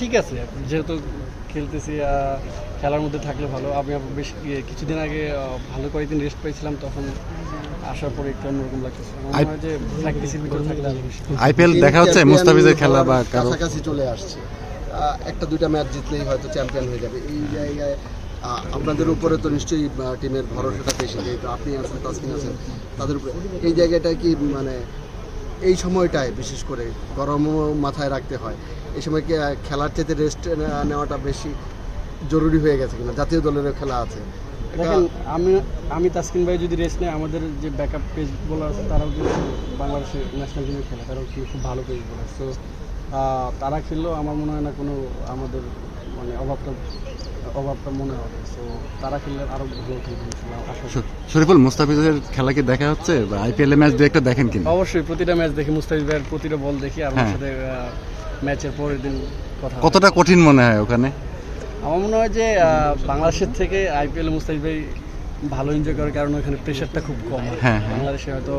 ঠিক আছে যেহেতু খেলতেছি আহ, খেলার মধ্যে থাকলে ভালো। আমি বেশ কিছুদিন আগে ভালো কয়েকদিন রেস্ট পেয়েছিলাম তখন আসার পরে একটু অন্যরকম লাগতেছে। মনে হয় যে প্র্যাকটিসের ভিতরে থাকলে আইপিএল দেখা হচ্ছে মুস্তাফিজের খেলা বা কাছাকাছি চলে আসছে। একটা দুইটা ম্যাচ জিতলেই হয়তো চ্যাম্পিয়ন হয়ে যাবে। এই জায়গায় আপনাদের উপরে তো নিশ্চয়ই টিমের ভরসাটা বেশি যেহেতু আপনি আছেন তাসকিন আছেন তাদের উপরে। এই জায়গাটা কি মানে এই সময়টায় বিশেষ করে গরমও মাথায় রাখতে হয়। এই সময় খেলার চেয়ে রেস্ট নেওয়াটা বেশি জরুরি হয়ে গেছে কিনা? জাতীয় দলেরও খেলা আছে। দেখেন, আমি আমি তাসকিন ভাই যদি রেস্ট নেই আমাদের যে ব্যাকআপ পেজ বোলার আছে, তারাও কিন্তু বাংলাদেশের ন্যাশনাল টিমে খেলে, তারাও কিন্তু খুব ভালো পেজ বোলার সো তারা খেললেও আমার মনে হয় না কোনো আমাদের মানে অভাবটা অভাবটা মনে হবে তো তারা খেললে আরও ভালো খেলবে ইনশাল্লাহ আশা করি। শ- শরীফুল মুস্তাফিজের খেলা কি দেখা হচ্ছে? বা আইপিএল এর ম্যাচ দু একটা দেখেন কিনা? অবশ্যই প্রতিটা ম্যাচ দেখি মুস্তাফিজ ভাইয়ের প্রতিটা বল দেখি আর ওর। সাথে ম্যাচের পরের দিন কথা কতটা কঠিন মনে হয় ওখানে? আমার মনে হয় যে বাংলাদেশের থেকে আইপিএল মুস্তাফিজ ভাই ভালো এনজয় করার কারণে ওখানে প্রেশারটা খুব কম হ্যাঁ, হ্যাঁ। বাংলাদেশে হয়তো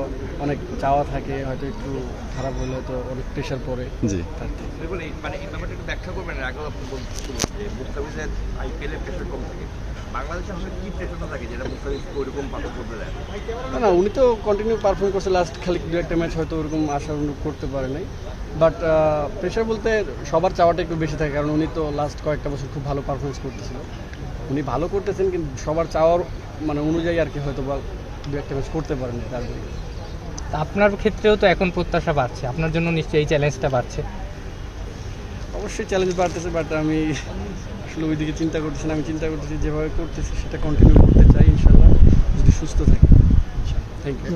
অনেক চাওয়া থাকে হয়তো একটু খারাপ হলে হয়তো অনেক প্রেশার পড়ে জি। মানে এই ব্যাপারটা একটু ব্যাখ্যা করবেন আগেও আপনি বলছিলেন যে মুস্তাফিজের প্রেশার কম থাকে। বাংলাদেশে আসলে কি প্রেশারটা থাকে যেটা মুস্তাফিজ ওইরকম পাথর করতে না না উনি তো কন্টিনিউ পারফর্ম করছে লাস্ট খালি দু একটা ম্যাচ হয়তো ওরকম আশা করতে পারে নাই। বাট প্রেশার বলতে সবার চাওয়াটা একটু বেশি থাকে কারণ উনি তো লাস্ট কয়েকটা বছর খুব ভালো পারফরমেন্স করতেছিল। উনি ভালো করতেছেন কিন্তু সবার চাওয়ার মানে অনুযায়ী আর কি হয়তো বা দু একটা ম্যাচ করতে পারেন তার তা আপনার ক্ষেত্রেও তো এখন প্রত্যাশা বাড়ছে। আপনার জন্য নিশ্চয়ই এই চ্যালেঞ্জটা বাড়ছে। অবশ্যই চ্যালেঞ্জ বাড়তেছে বাট আমি আসলে ওইদিকে চিন্তা করতেছি না। আমি চিন্তা করতেছি যেভাবে করতেছি সেটা কন্টিনিউ করতে চাই ইনশাল্লাহ যদি সুস্থ থাকি। থ্যাংক ইউ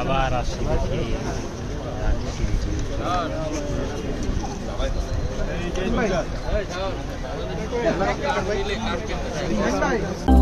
আবার আসি থ্যাংক ইউ